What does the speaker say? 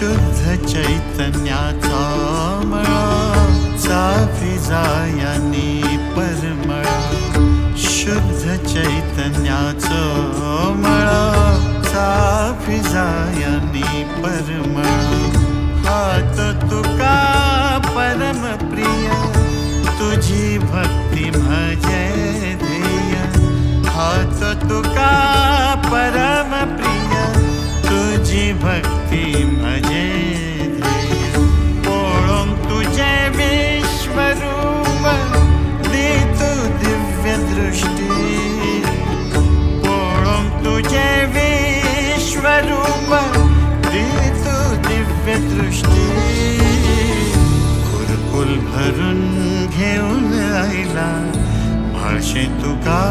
शुद्ध चैतन्याचा मळा चाफी जायानी परमळा. शुद्ध चैतन्याचा मळा चाफी जायानी परमळा. हा दिव्य दृष्टी पोळून तुझे विश्वरूप दे तू दिव्य दृष्टी कुरकुल भरून घेऊन आईला भाषे तुका